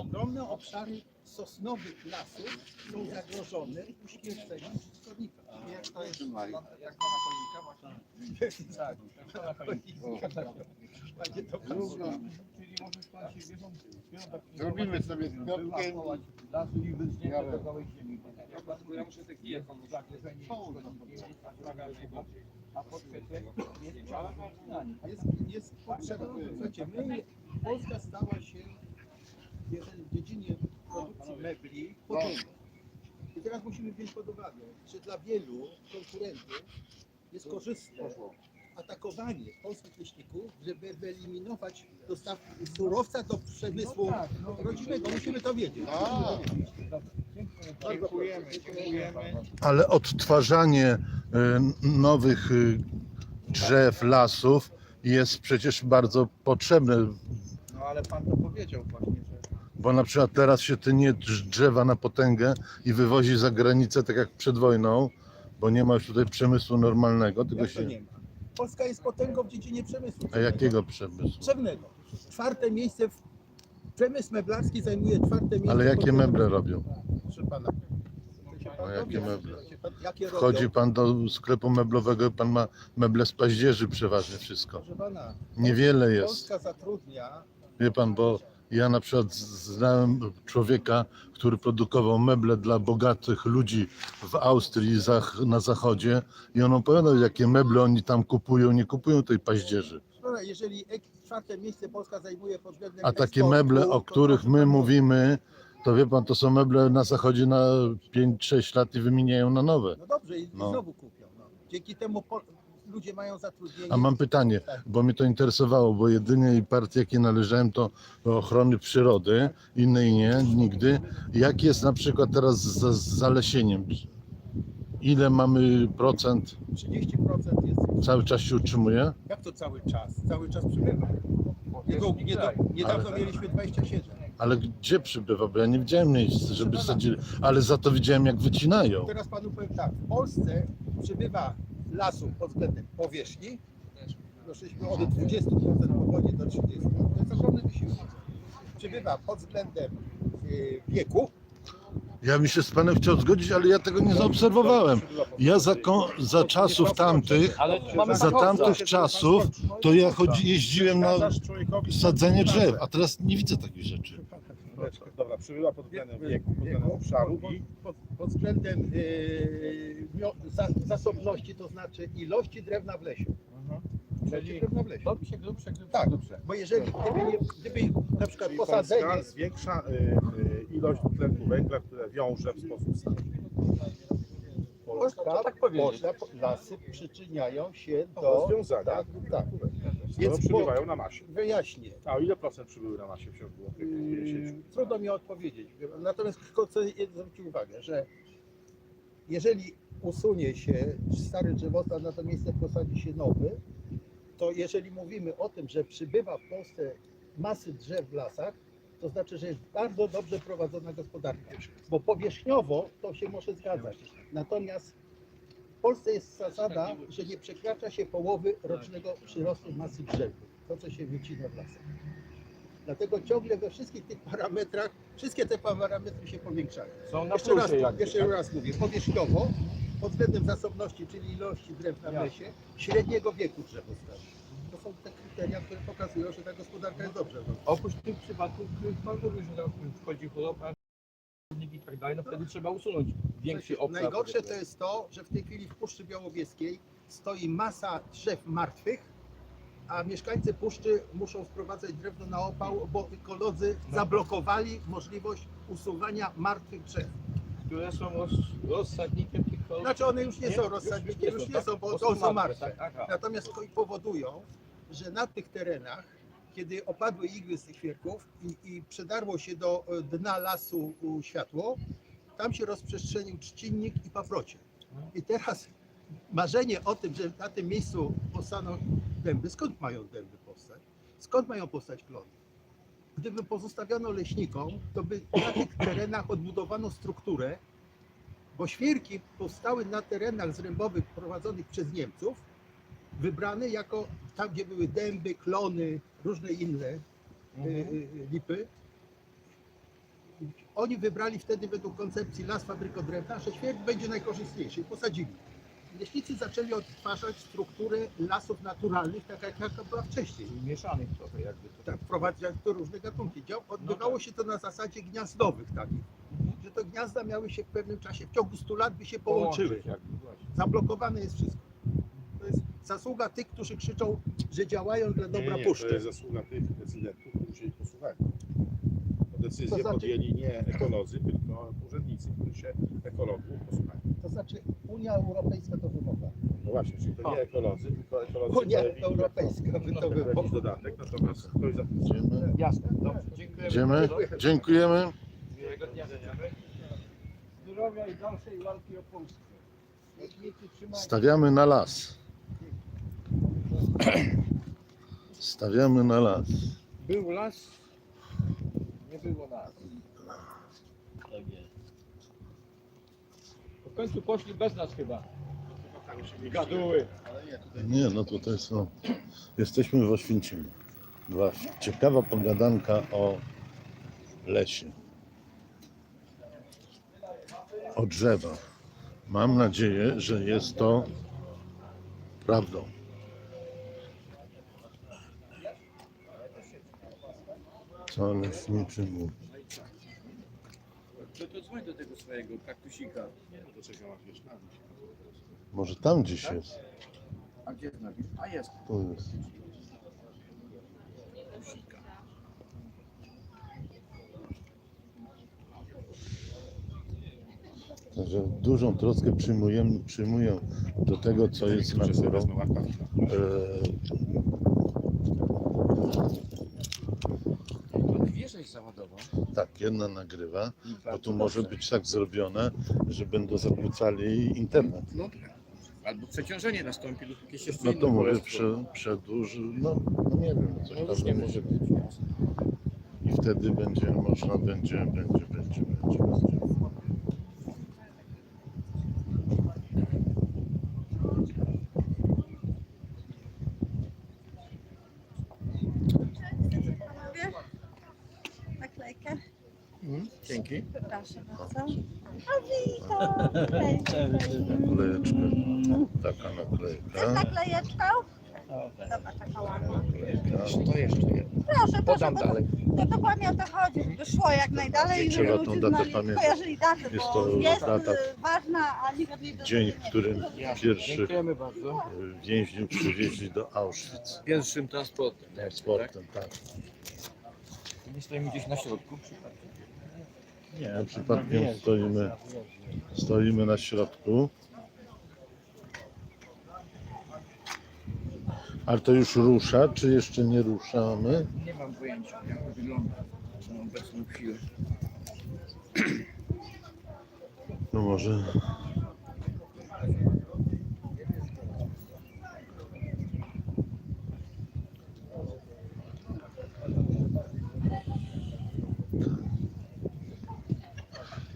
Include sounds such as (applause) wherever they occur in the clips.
ogromne obszary sosnowych lasów są zagrożone uśmierceniem szkodnika. Jak to jest jak pana konika właśnie? (laughs) Tak, Panie to pan Czyli może pan się wiedzą, Zrobimy sobie z Piotrkiem lasu i Jadę. do całej ziemi. Ja muszę jechać, zagrożenie szkodnikiem, a po trzecie jest potrzeba. Słuchajcie, my, Polska stała się jeżeli w dziedzinie produkcji mebli potęgą. I teraz musimy wziąć pod uwagę, że dla wielu konkurentów jest korzystne atakowanie polskich leśników, żeby wyeliminować dostaw surowca do przemysłu rodzimego. Musimy to wiedzieć. Dziękujemy, dziękujemy. Ale odtwarzanie y, nowych y, drzew, lasów jest przecież bardzo potrzebne, No ale pan to powiedział właśnie, bo na przykład teraz się tynie drz- drzewa na potęgę i wywozi za granicę, tak jak przed wojną, bo nie ma już tutaj przemysłu normalnego, tylko Jak to się... nie ma? Polska jest potęgą w dziedzinie przemysłu. A jakiego przemysłu? Drzewnego. Czwarte miejsce w przemysł meblarski zajmuje czwarte miejsce. Ale jakie pod- meble robią? Proszę pana. A jakie meble? Jakie Wchodzi pan do sklepu meblowego i pan ma meble z paździerzy przeważnie wszystko. Proszę pana, Niewiele jest. Polska zatrudnia Wie pan, bo ja na przykład znałem człowieka, który produkował meble dla bogatych ludzi w Austrii na zachodzie i on opowiadał, jakie meble oni tam kupują, nie kupują tej paździerzy. Pana, jeżeli czwarte miejsce Polska zajmuje pod względem A takie meble, o których my mówimy, to wie pan, to są meble na zachodzie na 5-6 lat i wymieniają na nowe. No dobrze, i No. znowu kupią. No. Dzięki temu ludzie mają zatrudnienie. A mam pytanie, bo mnie to interesowało, bo jedynej partii, jakiej należałem, to do ochrony przyrody, innej nie, nigdy. Jak jest na przykład teraz z, z zalesieniem? Ile mamy procent? 30% jest. Cały czas się utrzymuje? Jak to cały czas? Cały czas przybywa. Niedawno, niedawno mieliśmy 27. Ale gdzie przybywa? Bo ja nie widziałem miejsc, żeby sadzili. Ale za to widziałem, jak wycinają. Teraz panu powiem tak, w Polsce przybywa lasów pod względem powierzchni, doszliśmy od 20% po wojnie do 30%. To jest ogromny wysiłek. Przybywa pod względem y, wieku, Ja bym się z panem chciał zgodzić, ale ja tego nie zaobserwowałem. Ja za, ko- za czasów tamtych, za tamtych czasów, to ja chodzi, jeździłem na sadzenie drzew, a teraz nie widzę takich rzeczy. Przybyła pod względem wieku, pod względem obszaru pod, i pod, pod względem y, mio- za, zasobności, to znaczy ilości drewna w lesie. Ilości drewna w lesie. Robi się grubsze, grubsze, Tak, grubsze. bo jeżeli gdyby, nie, gdyby na przykład czyli posadzenie Polska zwiększa y, y, ilość dwutlenku węgla, które wiąże w sposób stały. Polska, to tak powiedzieć. Polska, lasy przyczyniają się Do do... rozwiązania, Tak, tak. skoro Więc przybywają na masie. Wyjaśnię. A o ile procent przybyły na masie w ciągu tych 50? Yy, Trudno mi odpowiedzieć. Natomiast tylko chcę zwrócić uwagę, że jeżeli usunie się stary drzewostan, na to miejsce posadzi się nowy, to jeżeli mówimy o tym, że przybywa w Polsce masy drzew w lasach, to znaczy, że jest bardzo dobrze prowadzona gospodarka. Bo powierzchniowo to się może zgadzać. Natomiast w Polsce jest zasada, że nie przekracza się połowy rocznego przyrostu masy drzew. To, co się wycina w lasach. Dlatego ciągle we wszystkich tych parametrach, wszystkie te parametry się powiększają. Są na Jeszcze raz, jakby, jeszcze tak? raz mówię, powierzchniowo, pod względem zasobności, czyli ilości drewna w Jasne. lesie, średniego wieku drzewostanu. Są te kryteria, które pokazują, że ta gospodarka jest dobrze. Oprócz tych przypadków, w których pan mówił, że tam wchodzi choroba i tak dalej, no wtedy trzeba usunąć większy obszar. Najgorsze to jest to, że w tej chwili w Puszczy Białowieskiej stoi masa drzew martwych, a mieszkańcy Puszczy muszą wprowadzać drewno na opał, bo ekolodzy zablokowali możliwość usuwania martwych drzew. które są roz, rozsadnikiem tych chorób. Znaczy one już nie, są rozsadnikiem, już nie nie są, bo są martwe, tak? Natomiast powodują, że na tych terenach, kiedy opadły igły z tych świerków i, i przedarło się do e, dna lasu światło, tam się rozprzestrzenił trzcinnik i paprocie. I teraz marzenie o tym, że na tym miejscu powstaną dęby, skąd mają dęby powstać? Skąd mają powstać klony? Gdyby pozostawiono leśnikom, to by na tych terenach odbudowano strukturę, bo świerki powstały na terenach zrębowych prowadzonych przez Niemców, wybrane jako tam, gdzie były dęby, klony, różne inne y, Mhm. y, lipy. oni wybrali wtedy według koncepcji las, fabryko drewna, że świerk będzie najkorzystniejszy i posadzili. Leśnicy zaczęli odtwarzać strukturę lasów naturalnych, tak jak jaka była wcześniej. Mieszanych trochę jakby to. Tak, wprowadzać to różne gatunki. Dział, odbywało się to na zasadzie gniazdowych takich, że to gniazda miały się w pewnym czasie, w ciągu 100 lat by się połączyły. Połączyć jakby. Zablokowane jest wszystko. To zasługa tych, którzy krzyczą, że działają dla dobra nie, nie, puszczy. To jest zasługa tych decydentów, którzy się ich posłuchali. Bo decyzję To znaczy- podjęli nie ekolodzy, tylko urzędnicy, którzy się ekologów posłuchali. To znaczy Unia Europejska to wymaga. No właśnie, czyli to nie ekolodzy, tylko ekolodzy Unia Europejska by to wymaga. dodatek, natomiast ktoś za Idziemy. Jasne, dobrze, dziękuję. Idziemy. Dziękujemy. Miłego dnia. Zdrowia i dalszej walki o Polskę. Stawiamy na las. (clears throat) Stawiamy na las. Był las, nie było nas. W końcu poszli bez nas chyba. Gaduły. Nie, no tutaj są. Jesteśmy w Oświęcimiu. Była ciekawa pogadanka o lesie. O drzewach. Mam nadzieję, że jest to prawdą. Co leśniczy mówi. No to dzwoń do tego swojego kaktusika. mieszkanie. Może tam gdzieś jest. A gdzie znasz? A jest. Tu jest. Także dużą troskę przyjmujemy, przyjmuję do tego, co jest naturą. E, Załadował. tak, jedna nagrywa, bo tu może być tak zrobione, że będą zakłócali internet. No tak. Albo przeciążenie nastąpi lub jakieś jeszcze No inne to królestwo. prze, przedłuży, no, no nie wiem, coś No tam różnie będzie. może być. I wtedy będzie można, będzie, będzie, będzie, będzie. będzie. Proszę bardzo. O, witam. Naklejeczka, taka Z naklejka. naklejeczką? Dobra, taka ładna. To jeszcze jedno. Proszę, proszę, Podam bo dalej. to dokładnie o to chodzi, żeby szło jak najdalej i żeby Trzeba tą ludzie datę znali, pamiętać. kojarzyli datę, Jest bo to jest data- y, ważna, a nikt od niej Dzień, w którym Dziękujemy bardzo. więźniów przywieźli do Auschwitz. Pierwszym transportem. Transportem, tak. Nie stoimy gdzieś na środku przypadkiem. Nie, przypadkiem stoimy, stoimy na środku. Ale to już rusza, czy jeszcze nie ruszamy? Nie mam pojęcia, jak to wygląda na obecną chwilę. No może.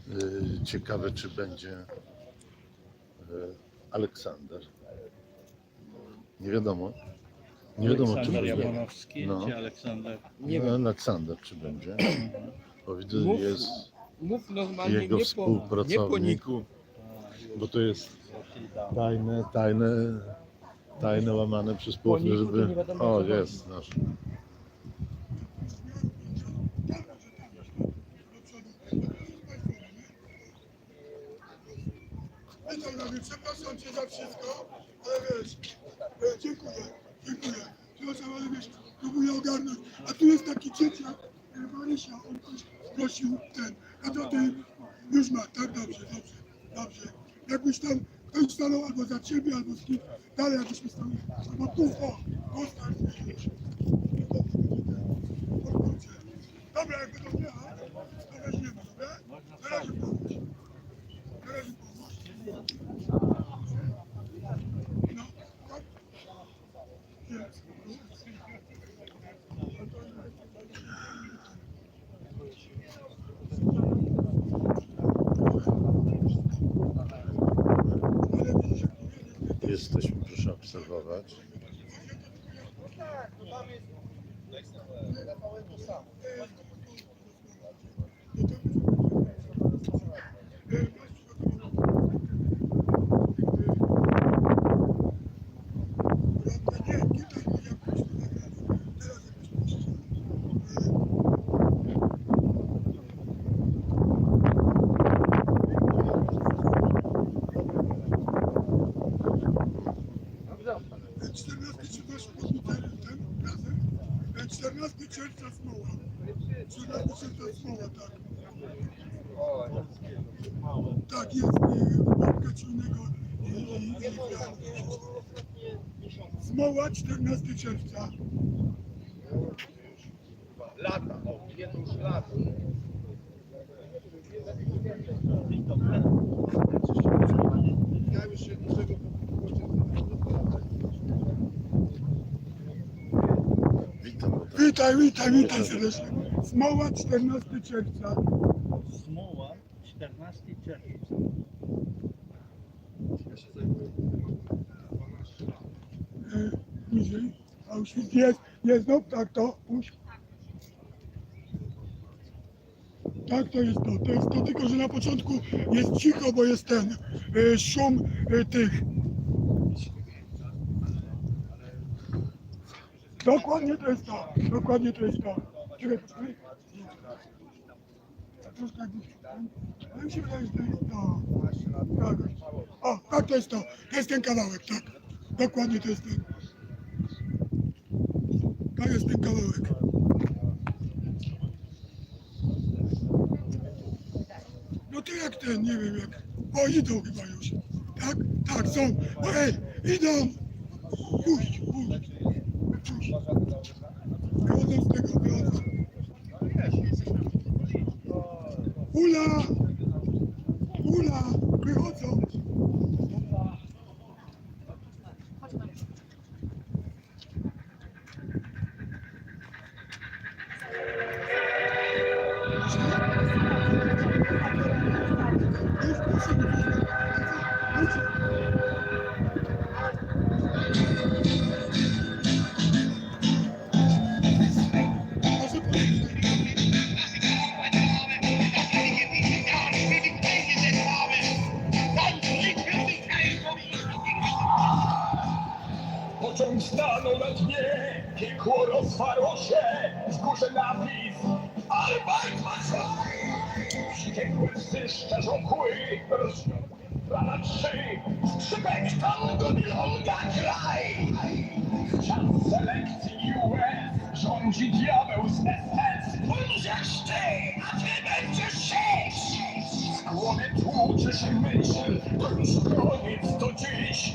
Yy, Ciekawe, czy będzie yy, Aleksander. Nie wiadomo. Nie wiadomo, czy Aleksander będzie. No. czy Aleksander? Nie No, wiem. Aleksander, czy będzie? Bo widzę, Mów. jest, Mów normalnie, Jego nie po, nie po współpracownik. niku. bo to jest tajne, tajne, tajne łamane przez niku to żeby... nie wiadomo, O, o co jest nasz. Panie przepraszam cię za wszystko, ale wiesz, e, dziękuję, dziękuję. Przepraszam, ale wiesz, próbuję ogarnąć. A tu jest taki dzieciak, e, Marysia, on ktoś prosił ten, a to ty już ma, tak, dobrze, dobrze, dobrze. Jakbyś tam ktoś stanął albo za ciebie, albo z kim, dalej jakbyśmy stanęli, albo tu, o, tak, Tak, to tam jest... Rafałem to samo. Czerwca. Lata, o, już lata. Ja już się niczego Witam. Witaj, witaj, witaj serdecznie. Smoła 14 czerwca. Smoła 14 czerwca. E, niżej. Auschwitz jest, jest, no tak to, puść. Tak, to jest to, to jest to, tylko że na początku jest cicho, bo jest ten e, szum e, tych. Dokładnie to jest to, dokładnie to jest to. Czekaj, poczekaj. Troszkę ale mi się wydaje, że to jest to. Tak. O, tak to jest to, to jest ten kawałek, tak. Dokładnie to jest ten. To jest ten kawałek. No to jak ten, nie wiem jak. O, idą chyba już. Tak? Tak, są. O, ej, idą! Puść, puść. Puść. Wychodzą z tego, wychodzą. Ula! Stanął na dnie, piekło rozwarło się, w górze napis Albert Maczaj! Wściekły psy szczerzą kły, rozwiązana trzy, skrzypek tango milonga kraj! W czas selekcji łez rządzi diabeł z SS. Umrzesz ty, a ty będziesz sześć! W głowie tłucze się myśl, to już koniec to dziś,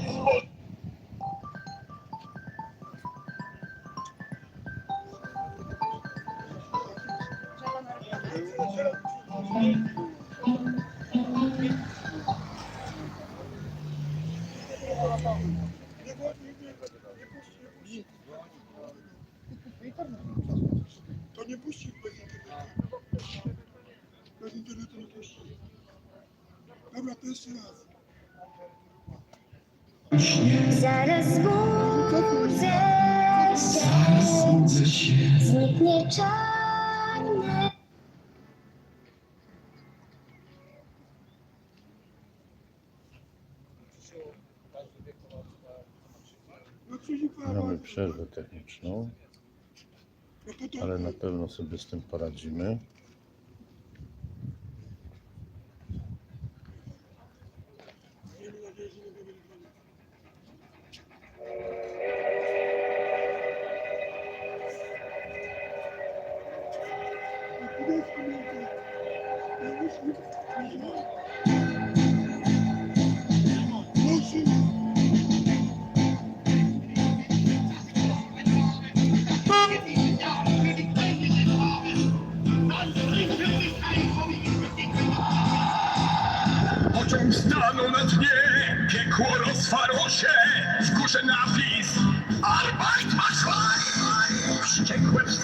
Dobra, to jeszcze raz. Zaraz budzę się, zniknie czarny. No Mamy przerwę techniczną, No ale na pewno sobie z tym poradzimy.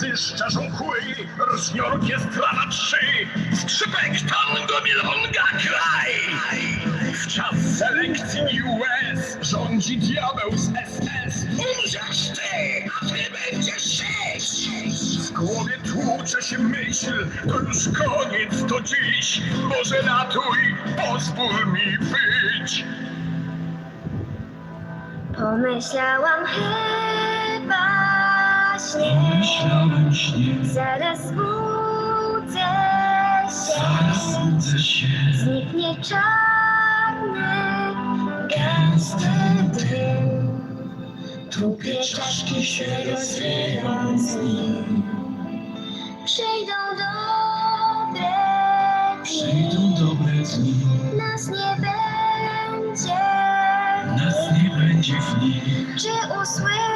Psy szczerzą kły, rośnie orkiestra na trzy, skrzypek tango milonga kraj! W czas selekcji łez rządzi diabeł z SS. Umrzesz ty, a ty będziesz sześć! W głowie tłucze się myśl, to już koniec to dziś. Boże ratuj, pozwól mi być. Pomyślałam chyba śnie. Zaraz budzę się. Zniknie czarny, gęsty dym. Tłupie czaszki się rozwieją z nim. Przyjdą dobre dni, Przyjdą dobre dni, nas nie będzie. nas nie będzie w nich. Czy usłyszysz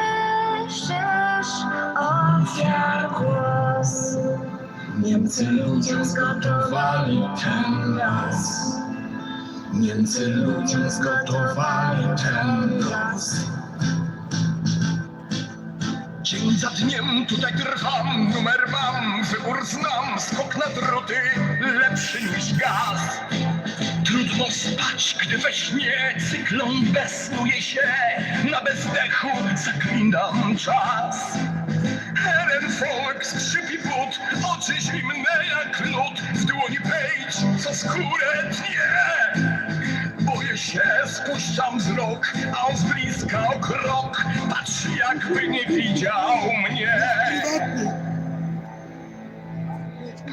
ofiar głos? Niemcy ludziom zgotowali ten las. Niemcy ludziom zgotowali ten las. Dzień za dniem tutaj trwam, numer mam, wybór znam, skok na druty, lepszy niż gaz. Trudno spać, gdy we śnie cyklon besnuje się, na bezdechu zaklinam czas. Helen Folk skrzypi but, oczy zimne jak lód, w dłoni pejcz, co skórę tnie. Boję się, spuszczam wzrok, a on z bliska o krok patrzy jakby nie widział mnie.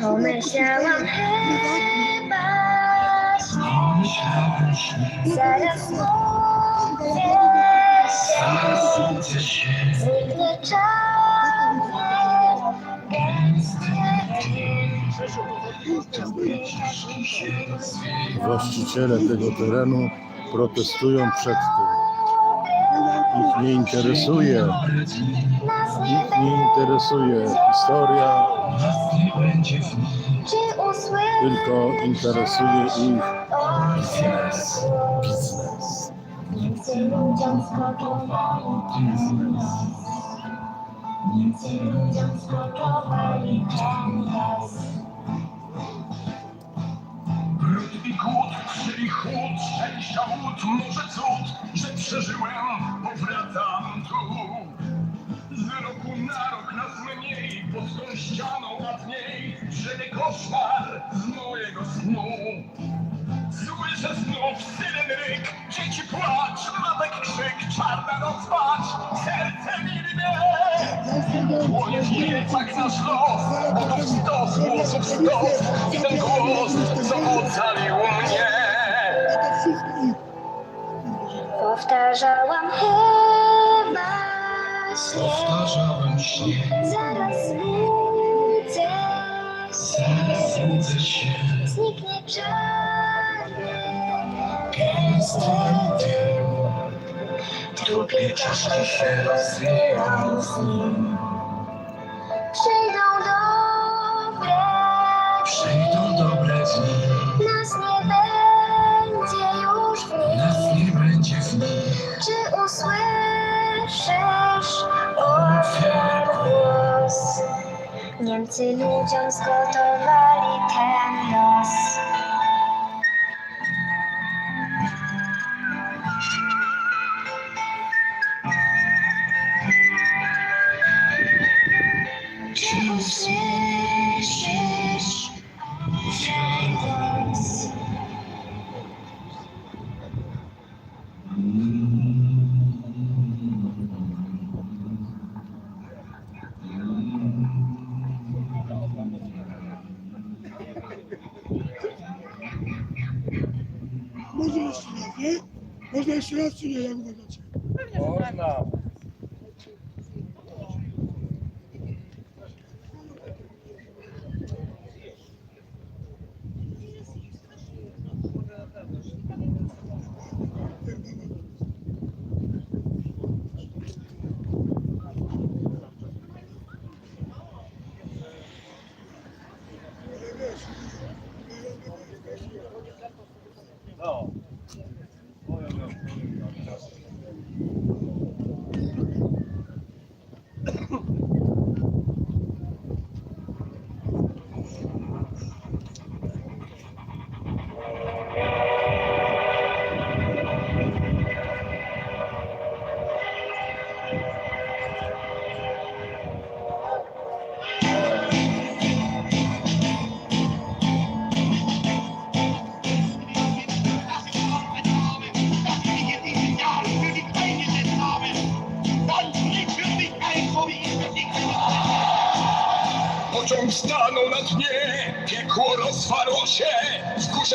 Pomyślałam chyba zaraz zasądzę się, zniknie czarny Właściciele tego terenu protestują przed tym. Ich nie interesuje, ich nie interesuje historia, tylko interesuje ich biznes? biznes. Niemcy ludziom zgotowali las. Brud i głód, czyli chłód, szczęścia łód, może cud, że przeżyłem, powracam tu. Z roku na rok nas mniej, pod tą ścianą nad niej, przebieg koszmar z mojego snu. Słyszę znów syren ryk, dzieci płacz, matek krzyk, czarna noc patrz, Piecach nasz los, oto stos, głosów stos, i ten głos, co ocalił mnie. Powtarzałam chyba śnie, Powtarzałem się, zaraz zbudzę się. zaraz budzę się, Zniknie czarny, gęsty dym. trupie czaszki się rozwijają z nim. Nas nie będzie już w nich. nas nie będzie w. Czy usłyszysz ofiar głos? Niemcy ludziom zgotowali ten los. Można jeszcze raz, nie? Można jeszcze raz, czy nie,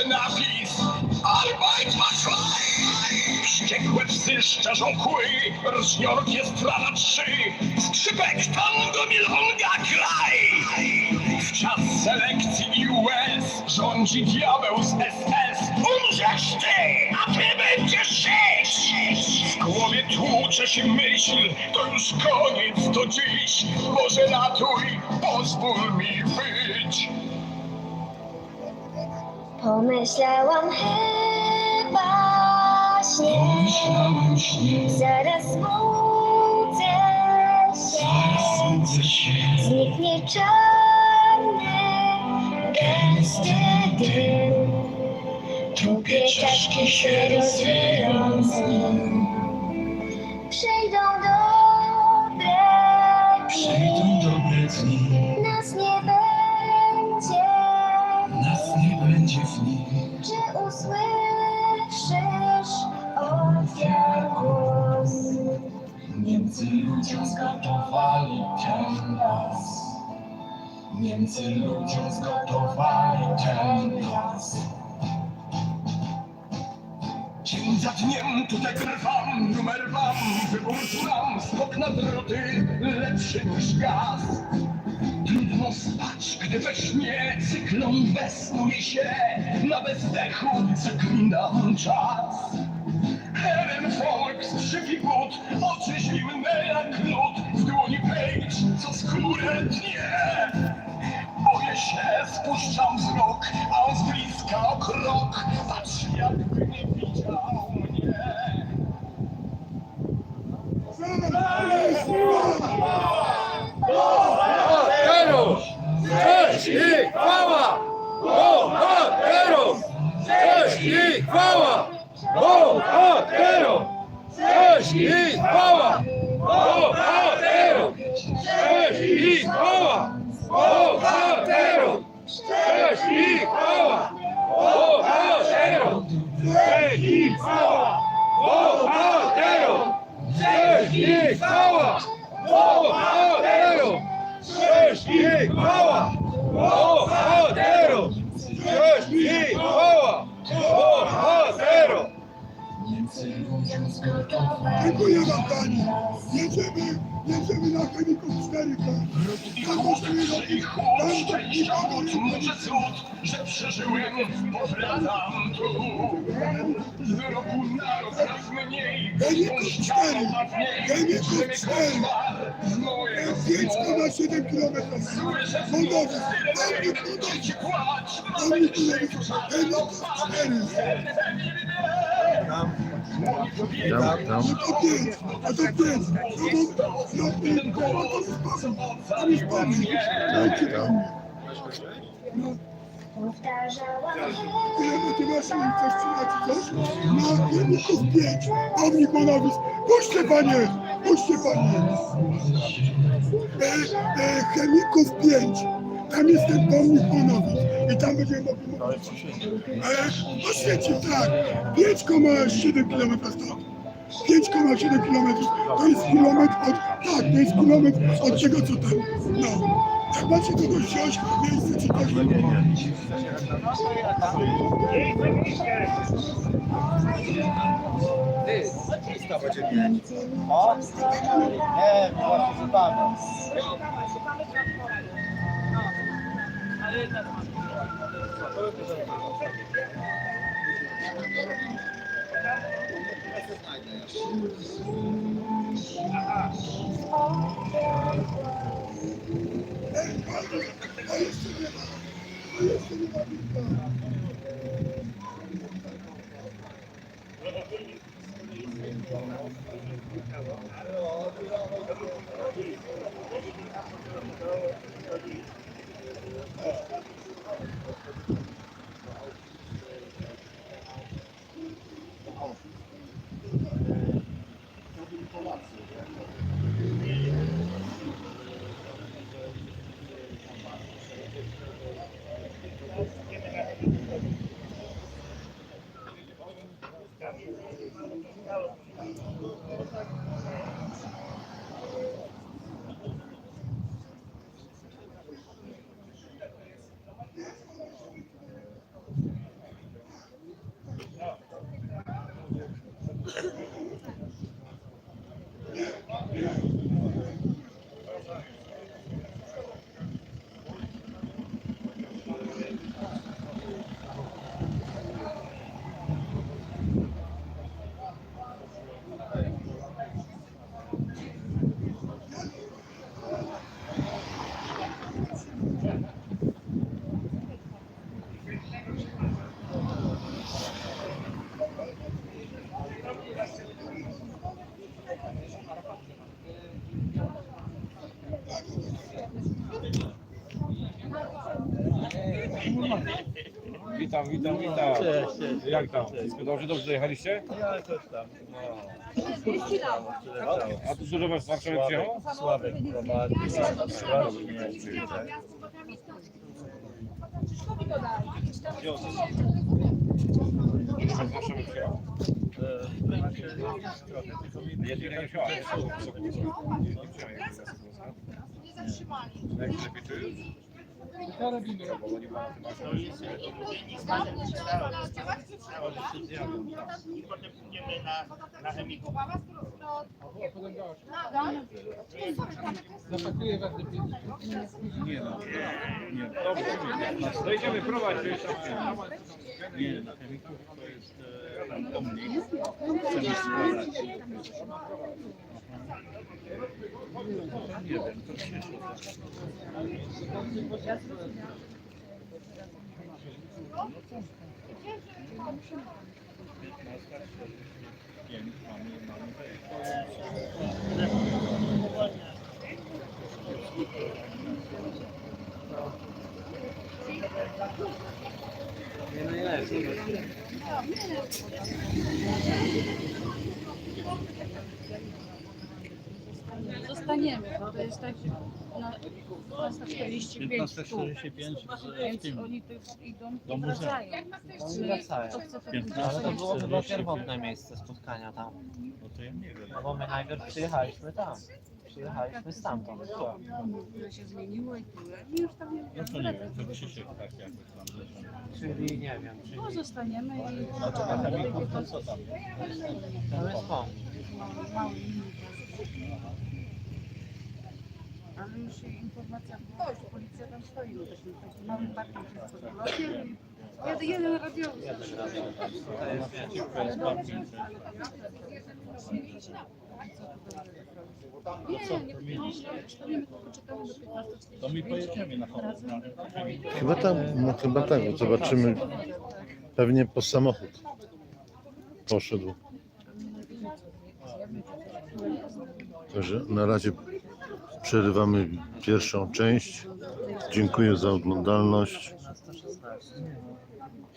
w górze napis Arbeit frei! Wściekłe psy szczerzą kły, rżnie orkiestra na trzy, skrzypek tango milonga kraj! rządzi diabeł z SS. Umrzesz ty, a ty będziesz żyć. W głowie tłucze się myśl, to już koniec to dziś. Boże ratuj, pozwól mi być. Pomyślałam chyba śnie. Zaraz budzę się. Zniknie czarny, gęsty dym. Drugie czaszki się rozwiją ludziom zgotowali ten las. Niemcy ludziom zgotowali ten las. Dzień za dniem tutaj trwam, numer wam, wybór znam, skok na droty, lepszy niż gaz. Trudno spać, gdy we śnie cyklon wesnuje się, na bezdechu zaklinam czas. Helen Fox, krzywi but, oczy zimne jak lód, w dłoni page, co skórę dnie. Boję się, spuszczam wzrok, a on z bliska o krok, patrzy jakby nie widział mnie. Bohaterów! Cześć i chwała! Bohaterów! Cześć i chwała! Bohaterów! Sanji Lisboa! Porradeiro! Sanji Lisboa! Porradeiro! Sanji Lisboa! Porradeiro! Sanji Lisboa! Porradeiro! Sanji Dziękuję Wam Pani. Jedziemy, jedziemy na chemików 4K. Zagłosujemy ich bardzo nikogo Cud, cud, że przeżyłem, powracam tu. Z roku na rok raz mniej. Chemików 4. Chemików 4. Pięćko na 7 km. Budowy, Chemików 4. Tam, tam. Tak, tam. Tyle coś coś? Pięć, a mi ponawis, puśćcie panie, puśćcie panie. E, e, chemików pięć, tam jest ten pomnik ponawis. I tam będziemy mogli mówić. E, oświecił, tak. 5,7 km stąd. 5,7 km to jest kilometr od. Tak, to jest kilometr od tego co tam. No. Jak macie kogoś wziąć, miejsce czy coś. Nie, właśnie Thank you. Witam, witam, witam. Jak tam? Wszystko dobrze? Dobrze dojechaliście? A tu dużo was z Warszawy przyjechało? Sławek prowadzi. Dużo z Warszawy przyjechało. Nie przyjechali. Nie zatrzymali. Jak lepiej czujesz? Zapakuję was do piwnicy. Dojdziemy prowadź. Nie, na chemików to jest e, mnie. Chcemy składać. Nie wiem, to się mamy, mamy Zostaniemy, bo to jest tak na 15.45 tu. 1545 Więc w tym. oni tu idą Do i muzeum. wracają. Wracają. To chce to Piętnaście. Ale to było chyba 45. pierwotne miejsce spotkania tam. No to ja nie wiem. No bo my najpierw przyjechaliśmy tam. Przyjechaliśmy stamtąd. że się zmieniło i tyle. I już tam nie No to nie wiem, to Krzysiek tak jakoś tam leżał. Czyli nie wiem, czyli No zostaniemy i A to na to co tam? to jest pomnik. mały Ale już informacja była, że policja tam stoi spodziewa. Jeden, jeden radiowóz. To jest wiesz, To jest parking. Nie, nie, nie, zostaniemy, tylko poczekamy do 15.40. To my pojedziemy na chomik. Chyba tam, no chyba tak, bo zobaczymy. Pewnie po samochód poszedł. Także na razie przerywamy pierwszą część. Dziękuję za oglądalność.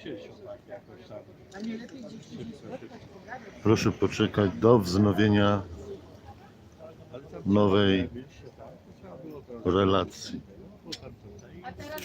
15-16. Proszę poczekać do wznowienia nowej relacji. A teraz